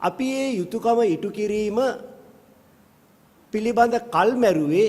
අපි ඒ යුතුකම ඉටු කිරීම පිළිබඳ කල් මැරුවේ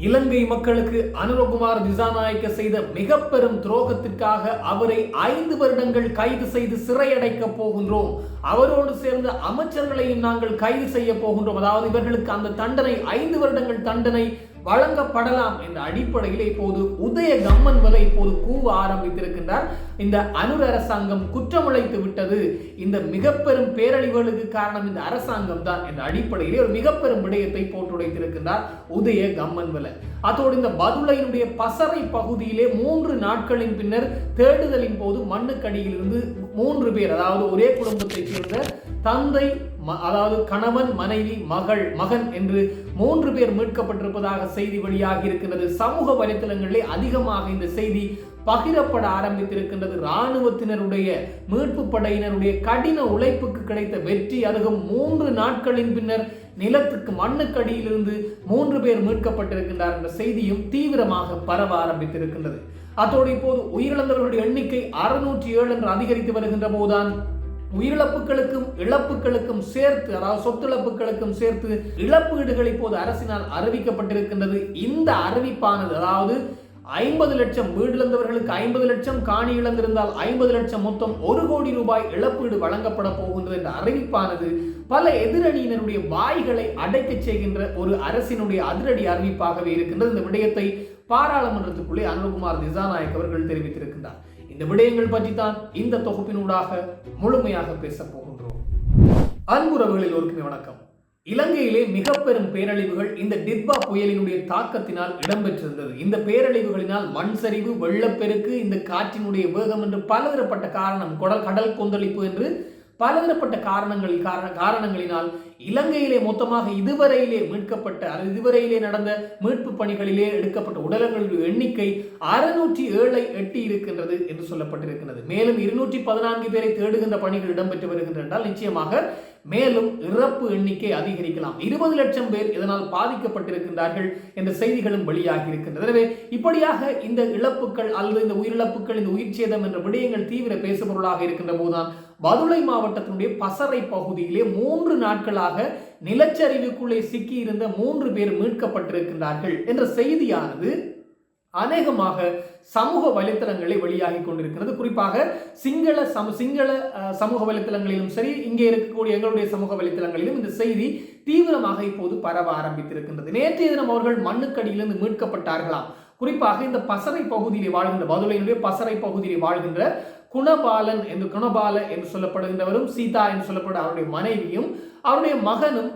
இலங்கை மக்களுக்கு அனுரகுமார் திசாநாயக்க செய்த மிக பெரும் துரோகத்திற்காக அவரை ஐந்து வருடங்கள் கைது செய்து சிறையடைக்க போகின்றோம் அவரோடு சேர்ந்த அமைச்சர்களையும் நாங்கள் கைது செய்ய போகின்றோம் அதாவது இவர்களுக்கு அந்த தண்டனை ஐந்து வருடங்கள் தண்டனை வழங்கப்படலாம் என்ற அடிப்படையில் இப்போது உதய கம்மன் வரை இப்போது கூவ ஆரம்பித்திருக்கின்றார். இந்த அனுர் அரசாங்கம் குற்றமுளைத்து விட்டது. இந்த மிக பெரும் பேரழிவுகளுக்கு காரணம் இந்த அரசாங்கம் தான் என்ற அடிப்படையிலே ஒரு மிக பெரும் விடயத்தை போட்டுடைத்திருக்கின்றார் உதய கம்மன் வல. அதோடு இந்த பதுளையினுடைய பசறை பகுதியிலே மூன்று நாட்களின் பின்னர் தேடுதலின் போது மண்ணுக்கடியிலிருந்து மூன்று பேர் அதாவது ஒரே குடும்பத்தைச் சேர்ந்த தந்தை ம- அதாவது கணவன் மனைவி மகள் மகன் என்று மூன்று பேர் மீட்கப்பட்டிருப்பதாக செய்தி வெளியாகி இருக்கிறது சமூக வலைத்தளங்களிலே அதிகமாக இந்த செய்தி பகிரப்பட ஆரம்பித்திருக்கின்றது. இராணுவத்தினருடைய மீட்பு படையினருடைய கடின உழைப்புக்கு கிடைத்த வெற்றி அதுவும் மூன்று நாட்களின் பின்னர் நிலத்துக்கு மண்ணுக்கடியிலிருந்து மூன்று பேர் மீட்கப்பட்டிருக்கின்றார் என்ற செய்தியும் தீவிரமாக பரவ ஆரம்பித்திருக்கின்றது. அத்தோடு இப்போது உயிரிழந்தவர்களுடைய எண்ணிக்கை அறுநூற்றி ஏழு என்று அதிகரித்து வருகின்ற போதுதான் உயிரிழப்புகளுக்கும் இழப்புகளுக்கும் சேர்த்து அதாவது சொத்துழப்புகளுக்கும் சேர்த்து இழப்பீடுகள் இப்போது அரசினால் அறிவிக்கப்பட்டிருக்கின்றது. இந்த அறிவிப்பானது அதாவது ஐம்பது லட்சம் வீடு இழந்தவர்களுக்கு ஐம்பது லட்சம் காணி இழந்திருந்தால் ஐம்பது லட்சம் மொத்தம் ஒரு கோடி ரூபாய் இழப்பீடு வழங்கப்பட போகின்றது என்ற அறிவிப்பானது பல எதிரணியினருடைய வாய்களை அடைக்கச் செய்கின்ற ஒரு அரசினுடைய அதிரடி அறிவிப்பாகவே இருக்கின்றது. இந்த விடயத்தை பாராளுமன்றத்துக்குள்ளே அனுகுமார் திசாநாயக் அவர்கள் தெரிவித்திருக்கின்றார். இந்த விடயங்கள் பற்றி தான் இந்த தொகுப்பினூடாக முழுமையாக பேசப் போகின்றோம். அன்புறவுகளில் ஒருக்குமே வணக்கம். இலங்கையிலே மிக பெரும் பேரழிவுகள் இந்த டிட்பா புயலினுடைய தாக்கத்தினால் இடம்பெற்றிருந்தது. இந்த பேரழிவுகளினால் மண் சரிவு வெள்ளப்பெருக்கு இந்த காற்றினுடைய வேகம் என்று பலதரப்பட்ட காரணம் கொடல் கடல் கொந்தளிப்பு என்று பலதரப்பட்ட காரணங்களில் காரண காரணங்களினால் இலங்கையிலே மொத்தமாக இதுவரையிலே மீட்கப்பட்ட அல்லது இதுவரையிலே நடந்த மீட்பு பணிகளிலே எடுக்கப்பட்ட உடலங்களின் எண்ணிக்கை அறுநூற்றி ஏழை எட்டி இருக்கின்றது என்று சொல்லப்பட்டிருக்கிறது மேலும் இருநூற்றி பதினான்கு பேரை தேடுகின்ற பணிகள் இடம்பெற்று வருகின்றன என்றால் நிச்சயமாக மேலும் இறப்பு எண்ணிக்கை அதிகரிக்கலாம். இருபது லட்சம் பேர் இதனால் பாதிக்கப்பட்டிருக்கின்றார்கள் என்ற செய்திகளும் வெளியாகி இருக்கின்றது எனவே இப்படியாக இந்த இழப்புகள் அல்லது இந்த உயிரிழப்புகள் இந்த உயிர் சேதம் என்ற விடயங்கள் தீவிர பேசுபொருளாக இருக்கின்ற போதுதான் பதுளை மாவட்டத்தினுடைய பசறை பகுதியிலே மூன்று நாட்களாக நிலச்சரிவுக்குள்ளே சிக்கியிருந்த மூன்று பேர் மீட்கப்பட்டிருக்கின்றார்கள் என்ற செய்தியானது அநேகமாக சமூக வலைத்தளங்களில் வெளியாகி கொண்டிருக்கிறது. குறிப்பாக சிங்கள சம சிங்கள அஹ், சமூக வலைத்தளங்களிலும் சரி இங்கே இருக்கக்கூடிய எங்களுடைய சமூக வலைத்தளங்களிலும் இந்த செய்தி தீவிரமாக இப்போது பரவ ஆரம்பித்திருக்கின்றது. நேற்றைய தினம் அவர்கள் மண்ணுக்கடியிலிருந்து மீட்கப்பட்டார்களாம். குறிப்பாக இந்த பசறை பகுதியில் வாழ்கின்ற பதுளையினுடைய பசறை பகுதியில் வாழ்கின்ற குணபாலன் என்று குணபால என்று சொல்லப்படுகின்றவரும் சீதா என்று சொல்லப்படும் அவருடைய மனைவியும் அவருடைய மகனும்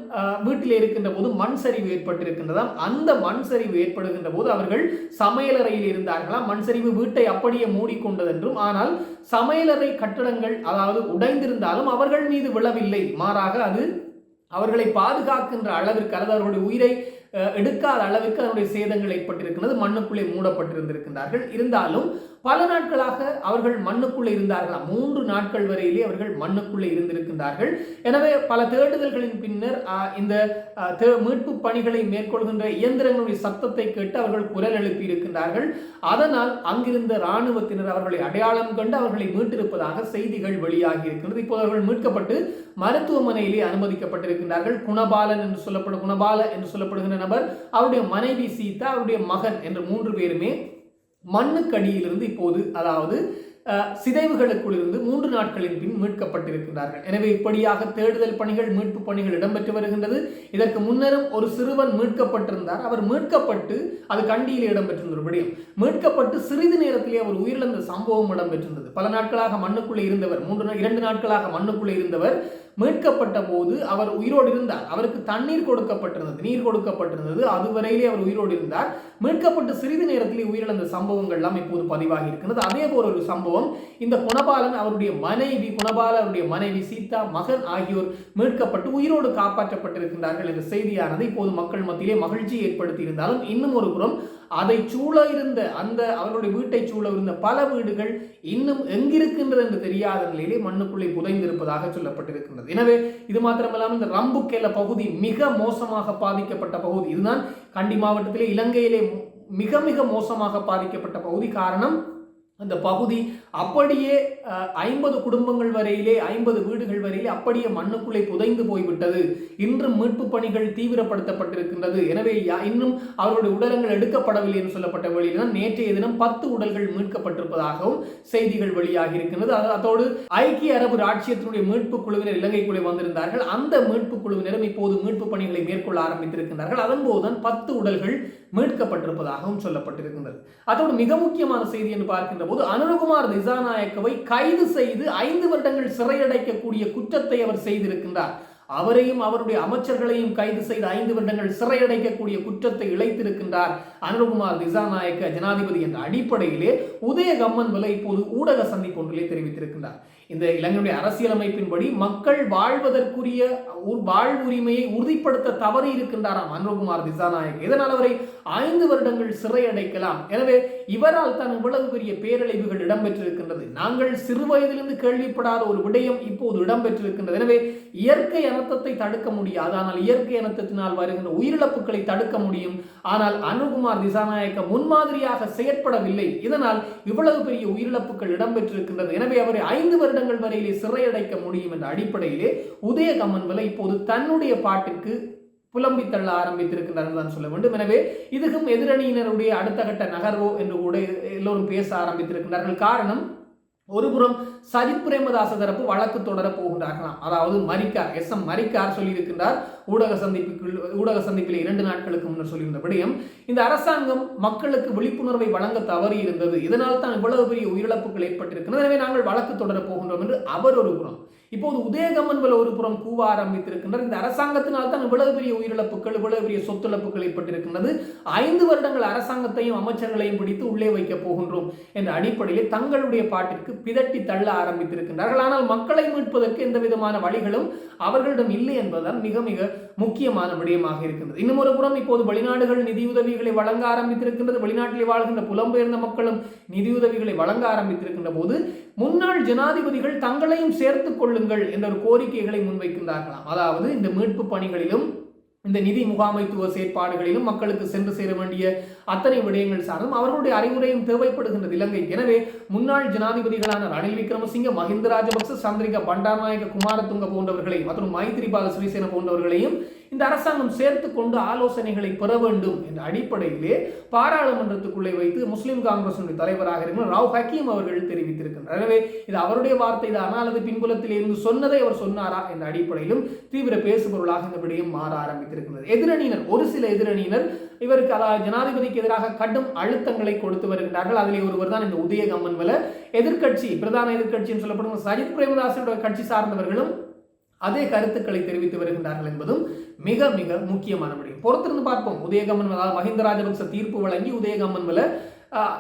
வீட்டில் இருக்கின்ற போது மண் சரிவு ஏற்பட்டிருக்கின்றதாம். அந்த மண் சரிவு ஏற்படுகின்ற போது அவர்கள் சமையலறையில் இருந்தார்களாம். மண் சரிவு வீட்டை அப்படியே மூடிக்கொண்டதென்றும் ஆனால் சமையலறை கட்டடங்கள் அதாவது உடைந்திருந்தாலும் அவர்கள் மீது விழவில்லை. மாறாக அது அவர்களை பாதுகாக்கின்ற அளவிற்கு அல்லது அவர்களுடைய உயிரை எடுக்காத அளவிற்கு அதனுடைய சேதங்கள் ஏற்பட்டிருக்கிறது மண்ணுக்குள்ளே மூடப்பட்டிருந்திருக்கின்றார்கள். இருந்தாலும் பல நாட்களாக அவர்கள் மண்ணுக்குள்ளே இருந்தார்களாம் மூன்று நாட்கள் வரையிலே அவர்கள் மண்ணுக்குள்ளே இருந்திருக்கின்றார்கள். எனவே பல தேடுதல்களின் பின்னர் இந்த மீட்பு பணிகளை மேற்கொள்கின்ற இயந்திரங்களுடைய சத்தத்தை கேட்டு அவர்கள் குரல் எழுப்பி இருக்கின்றார்கள் அதனால் அங்கிருந்த இராணுவத்தினர் அவர்களை அடையாளம் கண்டு அவர்களை மீட்டிருப்பதாக செய்திகள் வெளியாகி இருக்கின்றது இப்போது அவர்கள் மீட்கப்பட்டு மருத்துவமனையிலே அனுமதிக்கப்பட்டிருக்கின்றார்கள். குணபாலன் என்று சொல்லப்படும் குணபால என்று சொல்லப்படுகின்ற நபர் அவருடைய மனைவி சீதா அவருடைய மகன் என்ற மூன்று பேருமே மண்ணுக்கடியிலிருந்து இப்போது அதாவது சிதைவுகளுக்குள்ளிருந்து மூன்று நாட்களின் பின் மீட்கப்பட்டிருக்கின்றார்கள். எனவே இப்படியாக தேடுதல் பணிகள் மீட்பு பணிகள் இடம்பெற்று வருகின்றது. இதற்கு முன்னரும் ஒரு சிறுவன் மீட்கப்பட்டிருந்தார். அவர் மீட்கப்பட்டு அது கண்டியில் இடம்பெற்றிருந்த ஒரு விடயம். மீட்கப்பட்டு சிறிது நேரத்திலே அவர் உயிரிழந்த சம்பவம் இடம்பெற்றிருந்தது. பல நாட்களாக மண்ணுக்குள்ளே இருந்தவர் மூன்று இரண்டு நாட்களாக மண்ணுக்குள்ளே இருந்தவர் மீட்கப்பட்ட போது அவர் உயிரோடு இருந்தார். அவருக்கு தண்ணீர் கொடுக்கப்பட்டிருந்தது நீர் கொடுக்கப்பட்டிருந்தது. அதுவரையிலே அவர் உயிரோடு இருந்தார். மீட்கப்பட்டு சிறிது நேரத்திலே உயிரிழந்த சம்பவங்கள் எல்லாம் இப்போது பதிவாகி இருக்கிறது அதே போல ஒரு சம்பவம் இந்த குணபாலன் அவருடைய மனைவி குணபால அவருடைய மனைவி சீதா மகன் ஆகியோர் மீட்கப்பட்டு உயிரோடு காப்பாற்றப்பட்டிருக்கின்றார்கள் என்ற செய்தியானது இப்போது மக்கள் மத்தியிலே மகிழ்ச்சி ஏற்படுத்தி இருந்தாலும் இன்னும் ஒரு புறம் அதை சூழ இருந்த அந்த அவர்களுடைய வீட்டை சூழ இருந்த பல வீடுகள் இன்னும் எங்கிருக்கின்றது என்று தெரியாத நிலையிலே மண்ணுக்குள்ளே புதைந்திருப்பதாக சொல்லப்பட்டிருக்கின்றது. எனவே இது மாத்திரமல்லாமல் இந்த ரம்புக்கேல பகுதி மிக மோசமாக பாதிக்கப்பட்ட பகுதி. இதுதான் கண்டி மாவட்டத்திலே இலங்கையிலே மிக மிக மோசமாக பாதிக்கப்பட்ட பகுதி. காரணம் அந்த பகுதி அப்படியே ஐம்பது குடும்பங்கள் வரையிலே ஐம்பது வீடுகள் வரையிலே அப்படியே மண்ணுக்குள்ளே புதைந்து போய்விட்டது. இன்றும் மீட்பு பணிகள் தீவிரப்படுத்தப்பட்டிருக்கின்றது. எனவே யா- இன்னும் அவருடைய உடலங்கள் எடுக்கப்படவில்லை என்று சொல்லப்பட்ட வழியில்தான் தான் நேற்றைய தினம் பத்து உடல்கள் மீட்கப்பட்டிருப்பதாகவும் செய்திகள் வெளியாகி இருக்கின்றது அது- அதோடு ஐக்கிய அரபு ராட்சியத்தினுடைய மீட்பு குழுவினர் இலங்கைக்குள்ளே வந்திருந்தார்கள். அந்த மீட்பு குழுவினரும் இப்போது மீட்பு பணிகளை மேற்கொள்ள ஆரம்பித்திருக்கின்றார்கள். அதன்போதுதான் பத்து உடல்கள் மீட்கப்பட்டிருப்பதாகவும் சொல்லப்பட்டிருக்கின்றது. அதோடு மிக முக்கியமான செய்தி என்று பார்க்கின்ற போது அனுரகுமார் திசாநாயக்கவை கைது செய்து ஐந்து வருடங்கள் சிறையடைக்கக்கூடிய குற்றத்தை அவர் செய்திருக்கின்றார். அவரையும் அவருடைய அமைச்சர்களையும் கைது செய்து ஐந்து வருடங்கள் சிறையடைக்கக்கூடிய குற்றத்தை இழைத்திருக்கின்றார் அனுரகுமார் திசாநாயக்க ஜனாதிபதி என்ற அடிப்படையிலே உதயகம்மன் விலை இப்போது ஊடக சந்திப்பு ஒன்றிலே தெரிவித்திருக்கின்றார். இந்த இலங்கையுடைய அரசியலமைப்பின்படி மக்கள் வாழ்வதற்குரிய உ- வாழ்வுரிமையை உறுதிப்படுத்த தவறி இருக்கின்றாராம் அனுரகுமார் திசாநாயக். இதனால் அவரை ஐந்து வருடங்கள் சிறை அடைக்கலாம் எனவே இவரால் தான் இவ்வளவு பெரிய பேரழிவுகள் இடம்பெற்றிருக்கின்றது. நாங்கள் சிறு வயதிலிருந்து கேள்விப்படாத ஒரு விடயம் இப்போது இடம்பெற்றிருக்கின்றது. எனவே இயற்கை அனர்த்தத்தை தடுக்க முடியாது. ஆனால் இயற்கை அனர்த்தத்தினால் வருகின்ற உயிரிழப்புகளை தடுக்க முடியும். ஆனால் அனுகுமார் திசாநாயக்க முன்மாதிரியாக செயற்படவில்லை. இதனால் இவ்வளவு பெரிய உயிரிழப்புகள் இடம்பெற்றிருக்கின்றது. எனவே அவரை ஐந்து வருடங்கள் வரையிலே சிறையடைக்க முடியும் என்ற அடிப்படையிலே உதயகம்மன் விலை இப்போது தன்னுடைய பாட்டிற்கு புலம்பி தள்ள ஆரம்பித்திருக்கிறார்கள் தான் சொல்ல வேண்டும். எனவே இதுக்கும் எதிரணியினருடைய அடுத்த கட்ட நகர்வோ என்று கூட எல்லோரும் பேச ஆரம்பித்திருக்கின்றார்கள். காரணம் ஒருபுறம் சஜித் பிரேமதாச தரப்பு வழக்கு தொடர போகின்றார்களாம். அதாவது மரிக்கார் எஸ் எம் மரிக்கார் சொல்லியிருக்கின்றார். ஊடக சந்திப்புக்கு ஊடக சந்திப்பில் இரண்டு நாட்களுக்கு முன்னர் சொல்லியிருந்த விடயம் இந்த அரசாங்கம் மக்களுக்கு விழிப்புணர்வை வழங்க தவறி இருந்தது இதனால் தான் இவ்வளவு பெரிய உயிரிழப்புகள் ஏற்பட்டிருக்கிறது எனவே நாங்கள் வழக்கு தொடர போகின்றோம் என்று அவர் ஒரு புறம் இப்போது உதயகமன் ஒரு புறம் கூவ ஆரம்பித்திருக்கின்றார் இந்த அரசாங்கத்தினால் தான் இவ்வளவு பெரிய உயிரிழப்புகள் இவ்வளவு பெரிய சொத்துழப்புகள் ஏற்பட்டிருக்கின்றது. ஐந்து வருடங்கள் அரசாங்கத்தையும் அமைச்சர்களையும் பிடித்து உள்ளே வைக்கப் போகின்றோம் என்ற அடிப்படையில் தங்களுடைய பாட்டிற்கு பிதட்டி தள்ள ஆரம்பித்திருக்கின்றார்கள். ஆனால் மக்களை மீட்பதற்கு எந்த விதமான வழிகளும் அவர்களிடம் இல்லை என்பதுதான் மிக மிக முக்கியமான விடயமாக இருக்கின்றது. இன்னும் ஒரு புறம் இப்போது வெளிநாடுகள் நிதியுதவிகளை வழங்க ஆரம்பித்திருக்கின்றது. வெளிநாட்டில் வாழ்கின்ற புலம்பெயர்ந்த மக்களும் நிதியுதவிகளை வழங்க ஆரம்பித்திருக்கின்ற போது முன்னாள் ஜனாதிபதிகள் தங்களையும் சேர்த்துக் கொள்ளுங்கள் என்ற ஒரு கோரிக்கைகளை முன்வைக்கின்றார்களாம். அதாவது இந்த மீட்பு பணிகளிலும் இந்த நிதி முகாமைத்துவ செயற்பாடுகளிலும் மக்களுக்கு சென்று சேர வேண்டிய அத்தனை விடயங்கள் சார்ந்தும் அவர்களுடைய அறிவுரையும் தேவைப்படுகின்றது. இலங்கை. எனவே முன்னாள் ஜனாதிபதிகளான ரணில் விக்ரமசிங்க மஹிந்த ராஜபக்ச சந்திரிகா பண்டாரநாயக குமாரதுங்க போன்றவர்களையும் மற்றும் மைத்திரிபால சிறிசேன போன்றவர்களையும் இந்த அரசாங்கம் சேர்த்து கொண்டு ஆலோசனைகளை பெற வேண்டும் என்ற அடிப்படையிலே பாராளுமன்றத்துக்குள்ளே வைத்து முஸ்லிம் காங்கிரசுடைய தலைவராக இருக்கும் ராவ் ஹக்கீம் அவர்கள் தெரிவித்திருக்கின்றனர் எனவே இது அவருடைய வார்த்தை தான். அல்லது பின்புலத்தில் இருந்து சொன்னதை அவர் சொன்னாரா என்ற அடிப்படையிலும் தீவிர பேசுபொருளாக இந்த விடயம் மாற ஆரம்பித்திருக்கிறது எதிரணியினர் ஒரு சில எதிரணியினர் இவருக்கு அதாவது ஜனாதிபதிக்கு எதிராக கடும் அழுத்தங்களை கொடுத்து வருகின்றார்கள். அதில் ஒருவர் தான் இந்த உதயகம்மன் வல. எதிர்க்கட்சி பிரதான எதிர்கட்சின்னு சொல்லப்படும் சஜித் பிரேமதாசனுடைய கட்சி சார்ந்தவர்களும் அதே கருத்துக்களை தெரிவித்து வருகின்றார்கள் என்பதும் மிக மிக முக்கியமான முடியும் பொறுத்திருந்து பார்ப்போம். உதயகம்மன் அதாவது மஹிந்த ராஜபக்ச தீர்ப்பு வழங்கி உதயகம்மன் மேல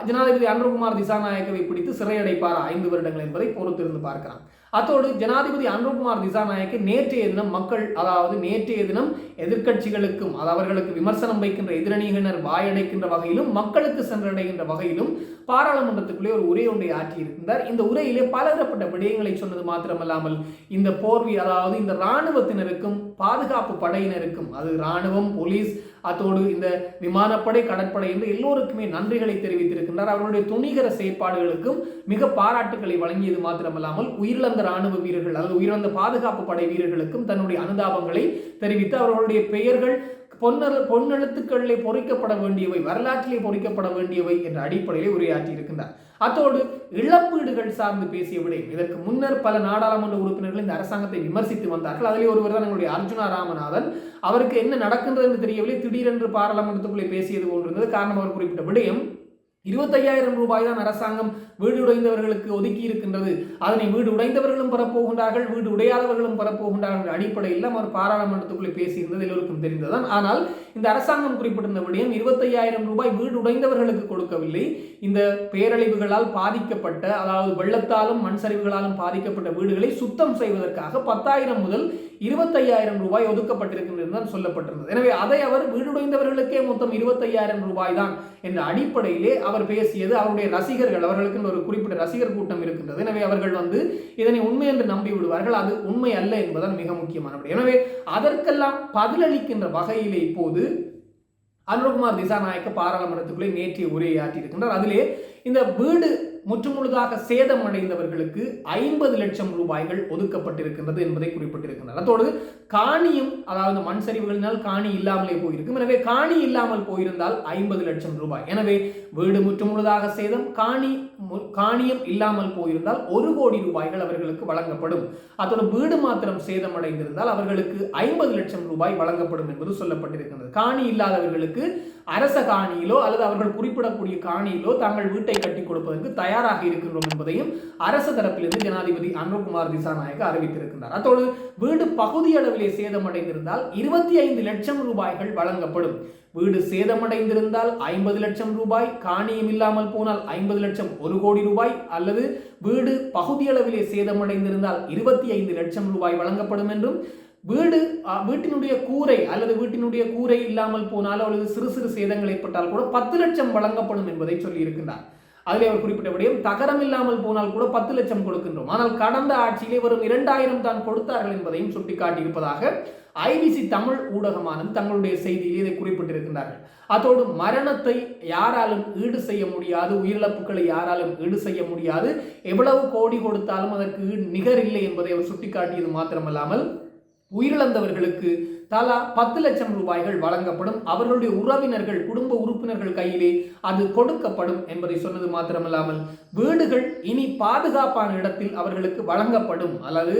ஜனாதிபதி அனுர்குமார் திசாநாயகவை பிடித்து சிறையடைப்பார்? ஐந்து வருடங்கள் என்பதை பொறுத்திருந்து பார்க்கலாம். அத்தோடு ஜனாதிபதி அனுர்குமார் திசாநாயக்கு நேற்றைய தினம் மக்கள் அதாவது நேற்றைய தினம் எதிர்க்கட்சிகளுக்கும் அது அவர்களுக்கு விமர்சனம் வைக்கின்ற எதிரணியினர் வாயடைக்கின்ற வகையிலும் மக்களுக்கு சென்றடைகின்ற வகையிலும் பாராளுமன்றத்துக்குள்ளே ஒரு உரை ஒன்றை ஆற்றியிருக்கின்றார். இந்த உரையிலே பலதரப்பட்ட விடயங்களை சொன்னது மாத்திரமல்லாமல் இந்த போர்வி அதாவது இந்த இராணுவத்தினருக்கும் பாதுகாப்பு படையினருக்கும் அது இராணுவம் போலீஸ் அத்தோடு இந்த விமானப்படை கடற்படை என்று எல்லோருக்குமே நன்றிகளை தெரிவித்திருக்கின்றார். அவர்களுடைய துணிகர செயற்பாடுகளுக்கும் மிக பாராட்டுகளை வழங்கியது மாத்திரமல்லாமல் உயிரிழந்த ராணுவ வீரர்கள் அல்லது உயிரிழந்த பாதுகாப்பு படை வீரர்களுக்கும் தன்னுடைய அனுதாபங்களை தெரிவித்து அவர்களுடைய பெயர்கள் பொன்னல் பொன்னெழுத்துக்களிலே பொறிக்கப்பட வேண்டியவை வரலாற்றிலே பொறிக்கப்பட வேண்டியவை என்ற அடிப்படையிலே உரையாற்றி இருக்கின்றார். அத்தோடு இழப்பீடுகள் சார்ந்து பேசிய விடயம். இதற்கு முன்னர் பல நாடாளுமன்ற உறுப்பினர்கள் இந்த அரசாங்கத்தை விமர்சித்து வந்தார்கள். அதிலே ஒருவர் தான் எங்களுடைய அர்ஜுனா ராமநாதன். அவருக்கு என்ன நடக்கின்றது என்று தெரியவில்லை. திடீரென்று பாராளுமன்றத்துக்குள்ளே பேசியது போன்றிருந்தது. காரணம் அவர் குறிப்பிட்ட விடயம் இருபத்தையாயிரம் ரூபாய் தான் அரசாங்கம் வீடு உடைந்தவர்களுக்கு ஒதுக்கி இருக்கின்றது. அதனை வீடு உடைந்தவர்களும் பெறப்போகின்றார்கள் வீடு உடையாதவர்களும் பெறப்போகின்றார்கள் என்ற அடிப்படையில் அவர் பாராளுமன்றத்துக்குள்ளே பேசியிருந்தது எல்லோருக்கும் தெரிந்ததுதான். ஆனால் இந்த அரசாங்கம் குறிப்பிட்டிருந்த விடயம் இருபத்தையாயிரம் ரூபாய் வீடு உடைந்தவர்களுக்கு கொடுக்கவில்லை. இந்த பேரழிவுகளால் பாதிக்கப்பட்ட அதாவது வெள்ளத்தாலும் மண் சரிவுகளாலும் பாதிக்கப்பட்ட வீடுகளை சுத்தம் செய்வதற்காக பத்தாயிரம் முதல் இருபத்தையாயிரம் ரூபாய் ஒதுக்கப்பட்டிருக்கின்றது தான் சொல்லப்பட்டிருந்தது. எனவே அதை அவர் வீடுடைந்தவர்களுக்கே மொத்தம் இருபத்தையாயிரம் ரூபாய் தான் என்ற அடிப்படையிலே அவர் பேசியது அவருடைய ரசிகர்கள் அவர்களுக்கு ஒரு குறிப்பிட்ட ரசிகர் கூட்டம் இருக்கின்றது. எனவே அவர்கள் வந்து இதனை உண்மை என்று நம்பி விடுவார்கள். அது உண்மை அல்ல என்பதால் மிக முக்கியமான எனவே அதற்கெல்லாம் பதிலளிக்கின்ற வகையிலே இப்போது அனுரகுமார் திசாநாயக்க பாராளுமன்றத்துக்குள்ளே நேற்றைய உரையாற்றி இருக்கின்றார் அதிலே இந்த வீடு முற்றுமுழுதாக சேதமடைந்தவர்களுக்கு ஐம்பது லட்சம் ரூபாய்கள் ஒதுக்கப்பட்டிருக்கின்றது என்பதை குறிப்பிட்டிருக்கின்றனர். அதோடு காணியும் அதாவது மண் சரிவுகளினால் காணி இல்லாமலே போயிருக்கும். எனவே காணி இல்லாமல் போயிருந்தால் ஐம்பது லட்சம் ரூபாய். எனவே வீடு முற்றுமுழுதாக சேதம் காணி மு- காணியும் இல்லாமல் போயிருந்தால் ஒரு கோடி ரூபாய்கள் அவர்களுக்கு வழங்கப்படும். அதோடு வீடு மாத்திரம் சேதமடைந்திருந்தால் அவர்களுக்கு ஐம்பது லட்சம் ரூபாய் வழங்கப்படும் என்பது சொல்லப்பட்டிருக்கின்றது. காணி இல்லாதவர்களுக்கு அரச காணியிலோ அல்லது அவர்கள் குறிப்பிடக்கூடிய காணியிலோ தாங்கள் வீட்டை கட்டி கொடுப்பதற்கு தயாராக இருக்கின்றோம் என்பதையும் அரசு தரப்பிலிருந்து ஜனாதிபதி அனுகுமார் திசாநாயக்க அறிவித்திருக்கின்றார். அத்தோடு வீடு பகுதியளவிலே சேதமடைந்திருந்தால் இருபத்தி ஐந்து லட்சம் ரூபாய்கள் வழங்கப்படும். வீடு சேதமடைந்திருந்தால் ஐம்பது லட்சம் ரூபாய் காணியம் இல்லாமல் போனால் ஐம்பது லட்சம் ஒரு கோடி ரூபாய் அல்லது வீடு பகுதியளவிலே சேதமடைந்திருந்தால் இருபத்தி ஐந்து லட்சம் ரூபாய் வழங்கப்படும் என்றும் வீடு வீட்டினுடைய கூரை அல்லது வீட்டினுடைய கூரை இல்லாமல் போனாலோ அல்லது சிறு சிறு சேதங்கள் ஏற்பட்டால் கூட பத்து லட்சம் வழங்கப்படும் என்பதை சொல்லி அதில் அதிலே அவர் குறிப்பிட்டபடியும் தகரம் இல்லாமல் போனால் கூட பத்து லட்சம் கொடுக்கின்றோம். ஆனால் கடந்த ஆட்சியிலே வரும் இரண்டாயிரம் தான் கொடுத்தார்கள் என்பதையும் சுட்டிக்காட்டியிருப்பதாக ஐபிசி தமிழ் ஊடகமானது தங்களுடைய செய்தியில் இதை குறிப்பிட்டிருக்கின்றார்கள். அதோடு மரணத்தை யாராலும் ஈடு செய்ய முடியாது உயிரிழப்புகளை யாராலும் ஈடு செய்ய முடியாது. எவ்வளவு கோடி கொடுத்தாலும் அதற்கு ஈடு நிகர் இல்லை என்பதை அவர் சுட்டிக்காட்டியது மாத்திரமல்லாமல் உயிரிழந்தவர்களுக்கு தலா பத்து லட்சம் ரூபாய்கள் வழங்கப்படும். அவர்களுடைய உறவினர்கள் குடும்ப உறுப்பினர்கள் கையிலே அது கொடுக்கப்படும் என்பதை சொன்னது மாத்திரமல்லாமல் வீடுகள் இனி பாதுகாப்பான இடத்தில் அவர்களுக்கு வழங்கப்படும். அல்லது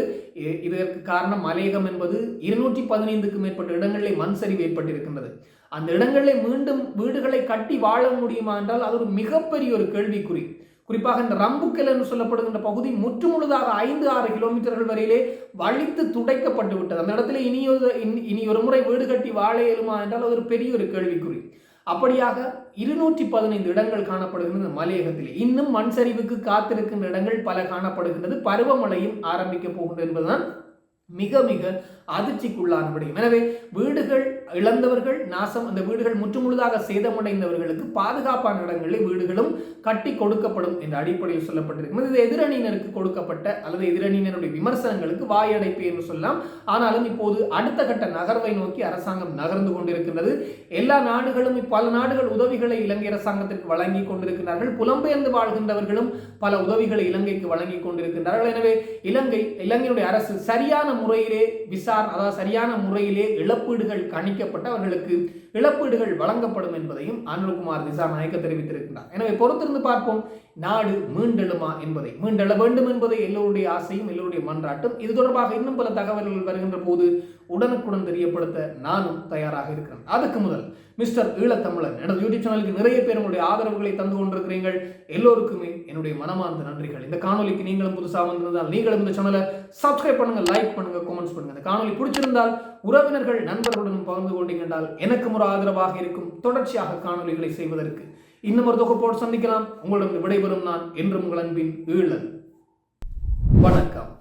இதற்கு காரணம் மலையகம் என்பது இருநூற்றி பதினைந்துக்கும் மேற்பட்ட இடங்களிலே மண் சரிவு ஏற்பட்டிருக்கின்றது. அந்த இடங்களில் மீண்டும் வீடுகளை கட்டி வாழ முடியுமா என்றால் அது ஒரு மிகப்பெரிய ஒரு கேள்விக்குறி. குறிப்பாக இந்த ரம்புக்கல் என்று சொல்லப்படுகின்ற பகுதி முற்றுமுழுதாக ஐந்து ஆறு கிலோமீட்டர்கள் வரையிலே வழித்து துடைக்கப்பட்டு விட்டது. அந்த இடத்துல இனியொரு இனி- இனி ஒரு முறை வீடு கட்டி வாழ இயலுமா என்றால் அது ஒரு பெரிய ஒரு கேள்விக்குறி. அப்படியாக இருநூற்றி பதினைந்து இடங்கள் காணப்படுகின்றது மலையகத்தில். இன்னும் மண் சரிவுக்கு காத்திருக்கின்ற இடங்கள் பல காணப்படுகின்றது. பருவமழையும் ஆரம்பிக்க போகின்றது என்பதுதான் மிக மிக அதிர்ச்சிக்குள்ளானபடியும். எனவே வீடுகள் இழந்தவர்கள் நாசம் அந்த வீடுகள் முற்றுமுழுதாக சேதமடைந்தவர்களுக்கு பாதுகாப்பான இடங்களில் வீடுகளும் கட்டி கொடுக்கப்படும் என்ற அடிப்படையில் சொல்லப்பட்டிருக்கிறது. இது எதிரணியினருக்கு கொடுக்கப்பட்ட அல்லது எதிரணியினருடைய விமர்சனங்களுக்கு வாயடைப்பு என்று சொல்லலாம். ஆனாலும் இப்போது அடுத்த கட்ட நகர்வை நோக்கி அரசாங்கம் நகர்ந்து கொண்டிருக்கின்றது. எல்லா நாடுகளும் பல நாடுகள் உதவிகளை இலங்கை அரசாங்கத்திற்கு வழங்கி கொண்டிருக்கிறார்கள் புலம்பெயர்ந்து வாழ்கின்றவர்களும் பல உதவிகளை இலங்கைக்கு வழங்கி கொண்டிருக்கின்றார்கள். எனவே இலங்கை இலங்கையினுடைய அரசு சரியான முறையிலே விசார் அதாவது சரியான முறையிலே இழப்பீடுகள் கணிக்கப்பட்டு அவர்களுக்கு இழப்பீடுகள் வழங்கப்படும் என்பதையும் அனுல்குமார் திசா நாயக்க தெரிவித்திருக்கிறார் எனவே பொறுத்திருந்து பார்ப்போம். நாடு மீண்டெழுமா என்பதை மீண்டெழ வேண்டும் என்பதை எல்லோருடைய ஆசையும் எல்லோருடைய மன்றாட்டும் இது தொடர்பாக இன்னும் பல தகவல்கள் வருகின்ற போது உடனுக்குடன் தெரியப்படுத்த நானும் தயாராக இருக்கிறேன். அதுக்கு முதல் மிஸ்டர் ஈழத்தமிழன் எனது யூடியூப் சேனலுக்கு நிறைய பேர் உங்களுடைய ஆதரவுகளை தந்து கொண்டிருக்கிறீர்கள். எல்லோருக்குமே என்னுடைய மனமார்ந்த நன்றிகள். இந்த காணொலிக்கு நீங்களும் புதுசாக வந்திருந்தால் நீங்களும் இந்த சேனலை சப்ஸ்கிரைப் பண்ணுங்க லைக் பண்ணுங்க கமெண்ட்ஸ் பண்ணுங்க. இந்த காணொலி பிடிச்சிருந்தால் உறவினர்கள் நண்பர்களுடன் பகிர்ந்து கொண்டீங்கன்றால் எனக்கும் ஒரு ஆதரவாக இருக்கும். தொடர்ச்சியாக காணொலிகளை செய்வதற்கு இன்னும் ஒரு தொகுப்போடு சந்திக்கலாம். உங்களிடம் விடைபெறும் நான் என்றும் உங்கள் அன்பின் ஈழன். வணக்கம்.